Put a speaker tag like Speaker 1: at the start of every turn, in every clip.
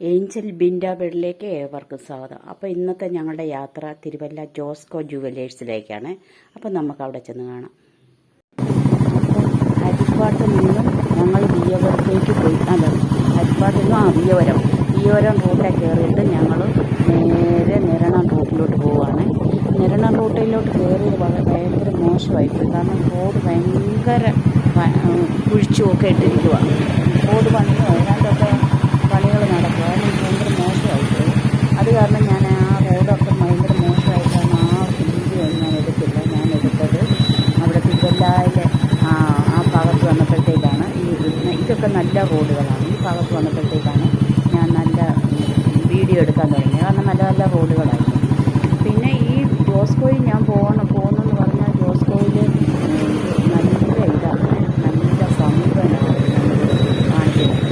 Speaker 1: Angel ബിൻഡാബേഡിലേക്ക് ഏവർക്കും സ്വാഗതം. അപ്പോൾ ഇന്നത്തെ ഞങ്ങളുടെ യാത്ര തിരുവല്ല ജോസ്കോ ജുവലേഴ്സിലേക്കാണ്. അപ്പോൾ നമുക്ക് അവിടെ ചെന്ന് കാണാം. ഹരിപ്പാട്ടിൽ ഹരിപ്പാട്ട് നിന്നും ഞങ്ങൾ വിയവരത്തേക്ക് പോയി. അല്ല ഹരിപ്പാട്ടിൽ നിന്നും ആ വിയവരം വിയവരം റൂട്ടിൽ കയറിയിട്ട് ഞങ്ങൾ നേരെ നിരണം റൂട്ടിലോട്ട് പോവുകയാണ് നിരണം റൂട്ടിലോട്ട് കയറിയത് വളരെ ഭയങ്കര മോശമായിപ്പോയി. കാരണം റോഡ് ഭയങ്കര കുഴിച്ചുമൊക്കെ ഇട്ടിരിക്കുക റോഡ് പണിയോ അതിനകത്തൊക്കെ പണികൾ നടക്കുക അതിന് ഭയങ്കര മോശമായിപ്പോയി. അത് കാരണം ഞാൻ ആ റോഡൊക്കെ ഭയങ്കര മോശമായി കാരണം ആ വീഡിയോ ഞാൻ എടുത്തില്ല. ഞാൻ എടുത്തത് അവിടെ തിരുവല്ലായിലെ ആ ആ ഭാഗത്ത് വന്നപ്പോഴത്തേക്കാണ് ഈ ഇതൊക്കെ നല്ല റോഡുകളാണ്. ഈ ഭാഗത്ത് വന്നപ്പോഴത്തേക്കാണ് ഞാൻ നല്ല വീഡിയോ എടുക്കാൻ തുടങ്ങിയത്. കാരണം നല്ല നല്ല റോഡുകളായിരുന്നു. പിന്നെ ഈ ജോസ്കോയിൽ ഞാൻ പോകണം പോകുന്നെന്ന് പറഞ്ഞാൽ ജോസ്കോയിൽ നല്ല ഇതാണ് നല്ല സമീപനമാണ് നമുക്ക് കാണിക്കുന്നത്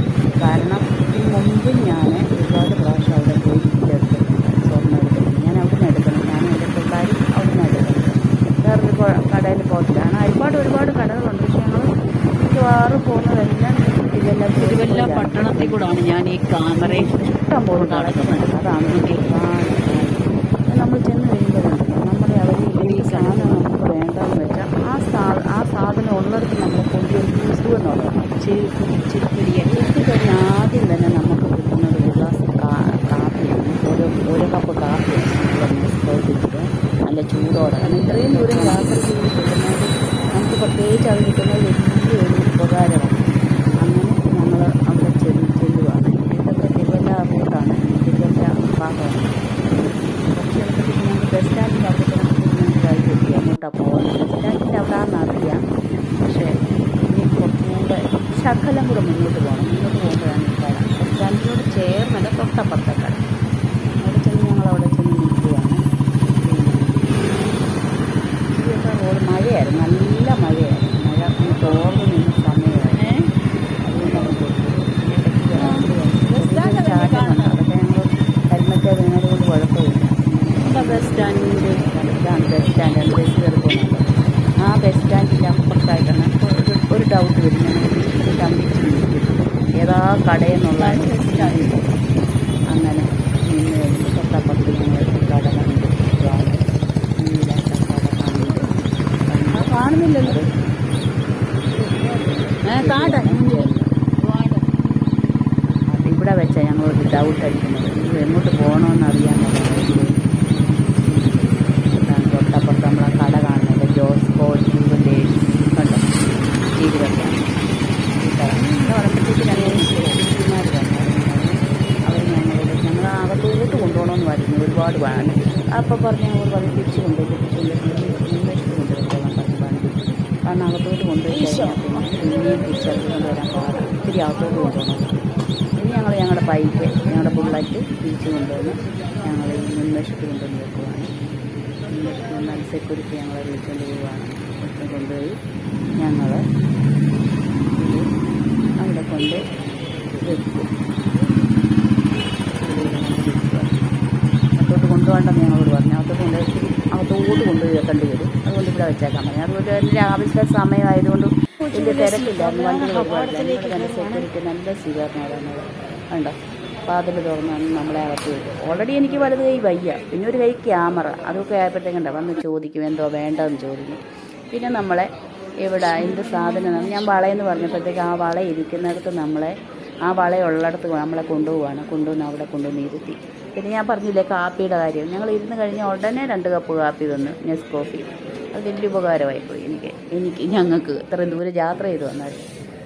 Speaker 1: കാരണം ഇതിന് മുമ്പ് ഞാൻ ഒരുപാട് പ്രാവശ്യം അവിടെ പോയി ഇതെടുത്തിട്ടുണ്ട് സ്വർണം എടുത്തിട്ടുണ്ട് ഞാൻ അവിടെ നിന്ന് എടുക്കണം ഞാൻ എന്റെ പിള്ളേരും അവിടെ നിന്ന് എടുക്കണം വേറൊരു കൊ- കടയിൽ പോകത്തിലാണ് ഒരുപാട് ഒരുപാട് കടകളുണ്ട് പക്ഷേ ഞങ്ങൾ മിക്കവാറും പോകുന്നതെല്ലാം തിരുവല്ല
Speaker 2: പട്ടണത്തിൽ കൂടാണ് ഞാൻ ഈ കാമറയിൽ
Speaker 1: ഇഷ്ടം പോലെ നടക്കുന്നത് അതാണ് നമ്മൾ ചെന്ന് കഴിയുമ്പോഴുണ്ട് നമ്മുടെ അവർ ഈ സാധനം നമുക്ക് വേണ്ടതെന്ന് വെച്ചാൽ ആ സാ ആ സാധനം ഉള്ളിടത്ത് നമ്മൾ കൊണ്ടുപോയി യൂസ് എന്നുള്ളതാണ്
Speaker 2: ചിരിപ്പിടിയെ
Speaker 1: എത്തിക്കഴിഞ്ഞാൽ ആദ്യം തന്നെ നമുക്ക് കിട്ടുന്നത് ഒരു ഗ്ലാസ് കാപ്പിയാണ്. ഓരോ ഓരോ കപ്പ് കാപ്പിയാണ് നമ്മൾ നല്ല ചൂടോടെ. കാരണം ഇത്രയും ദൂരം യാത്ര ചെയ്ത് കിട്ടുന്നത് നമുക്ക് പ്രത്യേകിച്ച് അത് കിട്ടുന്നത് വലിയൊരു ഉപകാരമാണ് അങ്ങനെ ഞങ്ങൾ അവിടെ ചെന്ന് ചെല്ലുവാണ് ഇതൊക്കെ തിരുവല്ല റൂട്ടാണ് തിരുവല്ല ഭാഗമാണ് കുറച്ച് എളുപ്പത്തിൽ ഞങ്ങൾക്ക് ബസ് സ്റ്റാൻഡിന്റെ അവിടെ ചെന്നിട്ട് വഴി കിട്ടി അങ്ങോട്ടാണ് പോകുന്നത് സ്റ്റാൻഡിന്റെ അവിടെ അറിയാം പക്ഷേ ഇനി കുറച്ചുകൂടെ ശകലം കൂടെ മുന്നോട്ട് പോകണം. മുന്നോട്ട് പോകുമ്പോഴാണ് ഈ കട. ബസ് സ്റ്റാൻഡിനോട് ചേർന്നല്ല തൊട്ടപ്പുറത്തെ കട അവിടെ ചെന്ന് ഞങ്ങൾ അവിടെ ചെന്ന് നിൽക്കുകയാണ്. റോഡ് മഴയായിരുന്നു. നല്ല മഴയായിരുന്നു. മഴ ഒന്ന് തോർന്ന് നിന്ന സമയമായി അതുകൊണ്ട് ബസ് സ്റ്റാൻഡ് ചാട്ടമുണ്ട് അതൊക്കെ ഞങ്ങൾ ഹെൽമെറ്റ് വീണത് കൊണ്ട് കുഴപ്പമില്ല.
Speaker 2: ബസ് സ്റ്റാൻഡ്
Speaker 1: ഇതാണ് ബസ് സ്റ്റാൻഡ്. ബസ് കയറി പോകുന്നത് ആ ബസ് സ്റ്റാൻഡിന്റെ അപ്പുറത്തായിട്ടാണ് അപ്പോൾ ഒരു ഒരു ഡൗട്ട് വരും ഞങ്ങൾ വീട്ടിൽ കമ്പിച്ച് നിൽക്കും ഏതാ കടയെന്നുള്ള ബസ് സ്റ്റാൻഡ് അങ്ങനെ നിന്ന് കഴിഞ്ഞ് തൊട്ടപ്പുറത്ത് ഞങ്ങൾ കട കണ്ടു വാങ്ങി. നീലാത്ത കട കണ്ടു കണ്ടു. കാണുന്നില്ലല്ലോ കാട അത് ഇവിടെ വെച്ചാൽ ഞങ്ങൾ ഒരു ഡൗട്ട് അടിക്കുന്നത്. എങ്ങോട്ട് പോകണമെന്ന് അറിയാൻ തൊട്ടപ്പുറത്ത് നമ്മളെ കട കാണുന്നത്. ജൂവലേഴ്സ് കണ്ടോ? അവർ ഞങ്ങളോട് ഞങ്ങൾ അകത്തോട്ട് കൊണ്ടുപോകണമെന്ന് പറഞ്ഞു ഒരുപാട് വേണം അപ്പോൾ പറഞ്ഞു ഞങ്ങൾ പറഞ്ഞു തിരിച്ചു കൊണ്ടുപോയി. തിരിച്ചു കൊണ്ടുപോയി. കാരണം അകത്തോട്ട് കൊണ്ടുപോയി കഴിഞ്ഞാൽ വരാൻ കൊണ്ടുവരാൻ ഒത്തിരി അകത്തോട്ട് കൊണ്ടുപോകണം. ഇനി ഞങ്ങൾ ഞങ്ങളുടെ ബൈക്ക് ഞങ്ങളുടെ ബുള്ളറ്റ് തിരിച്ച് കൊണ്ടുവന്ന് ഞങ്ങൾ മുൻവശത്ത് കൊണ്ടുവന്ന് വെക്കുവാണ്. മുൻവശത്ത് സെക്യൂരിറ്റി ഞങ്ങളെ വിളിച്ചുകൊണ്ട് പോവുകയാണ് കൊണ്ടുപോയി ഞങ്ങൾ അവിടെ കൊണ്ട് വെക്കും. അകത്തോട്ട് കൊണ്ടുപോകണ്ടെന്ന് ഞങ്ങളോട് പറഞ്ഞു. അകത്തോട്ട് കൊണ്ടുപോയി അകത്തോട്ട് കൊണ്ടുപോയി വെക്കേണ്ടി വരും. ഇവിടെ വെച്ചേക്കാൻ പറഞ്ഞു അതുപോലെ തന്നെ രാവിലത്തെ സമയമായതുകൊണ്ട് വലിയ തിരക്കില്ലായിരുന്നു. നല്ല തന്നെ സെക്യൂരിറ്റി നല്ല അതിൽ കണ്ടോ? വാതിൽ തുറന്നാണ് നമ്മളെ അകത്ത് ഓൾറെഡി എനിക്ക് വലത് കൈ വയ്യ. പിന്നെ ഒരു കൈ ക്യാമറ. അതൊക്കെ ആയപ്പോഴത്തേക്കണ്ട വന്ന് ചോദിക്കും എന്തോ വേണ്ടതെന്ന് ചോദിക്കും പിന്നെ നമ്മളെ ഇവിടെ എന്ത് സാധനം ഞാൻ വളയെന്ന് പറഞ്ഞപ്പോഴത്തേക്ക് ആ വള ഇരിക്കുന്നിടത്ത് നമ്മളെ ആ വളയുള്ളിടത്ത് നമ്മളെ കൊണ്ടുപോവാണ്. കൊണ്ടുവന്ന് അവിടെ കൊണ്ടുവന്ന് ഇരുത്തി. പിന്നെ ഞാൻ പറഞ്ഞില്ലേ കാപ്പിയുടെ കാര്യം. ഞങ്ങൾ ഇരുന്ന് കഴിഞ്ഞാൽ ഉടനെ രണ്ട് കപ്പ് കാപ്പി തന്നു നെസ് കോഫി അത് വലിയ ഉപകാരമായി പോയി എനിക്ക് എനിക്ക് ഞങ്ങൾക്ക് ഇത്രയും ദൂരം യാത്ര ചെയ്ത് വന്നാൽ.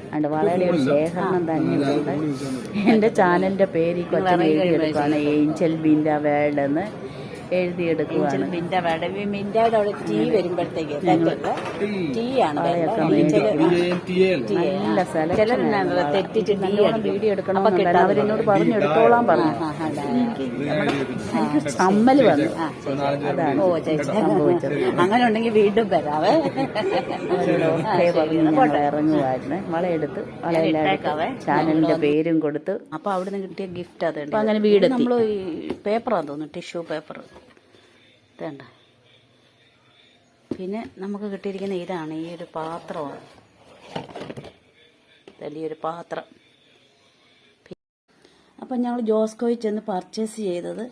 Speaker 1: അതുകൊണ്ട് വളരെ ഒരു ശേഖരണം തന്നെയുണ്ട് എന്റെ ചാനലിന്റെ പേര് ഈ കൊച്ചിന് എഴുതിയെടുക്കുകയാണ് ഏഞ്ചൽ ബീന്റെ വേൾഡ് എന്ന് എഴുതിയെടുക്കുകയാണ്
Speaker 2: മിന്റെ വേണ്ട. മിന്റെ അവിടെ ടീ വരുമ്പോഴത്തേക്ക് ടീ ആണ്
Speaker 1: നല്ല സെലക്ഷൻ വീഡിയോ എടുക്കണം അവരെന്നോട് പറഞ്ഞു എനിക്ക് അതാണ് സംഭവിച്ചത്.
Speaker 2: അങ്ങനെ ഉണ്ടെങ്കിൽ വീണ്ടും വരാവേ
Speaker 1: ഇറങ്ങുമായിരുന്നു വളയെടുത്ത് വളയെല്ലാം ചാനലിന്റെ പേരും കൊടുത്ത്
Speaker 2: അപ്പോൾ അവിടുന്ന് കിട്ടിയ ഗിഫ്റ്റ് അത്
Speaker 1: അപ്പൊ അങ്ങനെ വീട്
Speaker 2: നമ്മൾ ഈ പേപ്പറാന്ന് തോന്നുന്നു ടിഷ്യൂ പേപ്പർ ഇതേണ്ട പിന്നെ നമുക്ക് കിട്ടിയിരിക്കുന്ന ഇതാണ് ഈ ഒരു പാത്രമാണ്.
Speaker 1: വലിയൊരു പാത്രം. അപ്പം ഞങ്ങൾ ജോസ്കോയിൽ ചെന്ന് പർച്ചേസ് ചെയ്തത്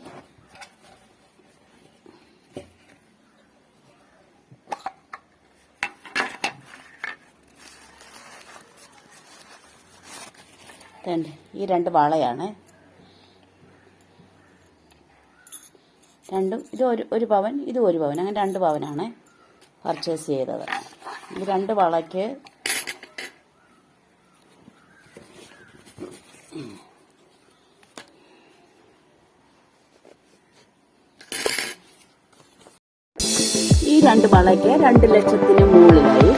Speaker 1: ഈ രണ്ട് വളയാണ്. രണ്ടും ഇത് ഒരു ഒരു പവൻ ഇത് ഒരു പവൻ. അങ്ങനെ രണ്ട് പവനാണ് പർച്ചേസ് ചെയ്തത്. ഈ രണ്ട് വളയ്ക്ക് ഈ രണ്ട് വളയ്ക്ക് രണ്ട് ലക്ഷത്തിന് മുകളിലായി.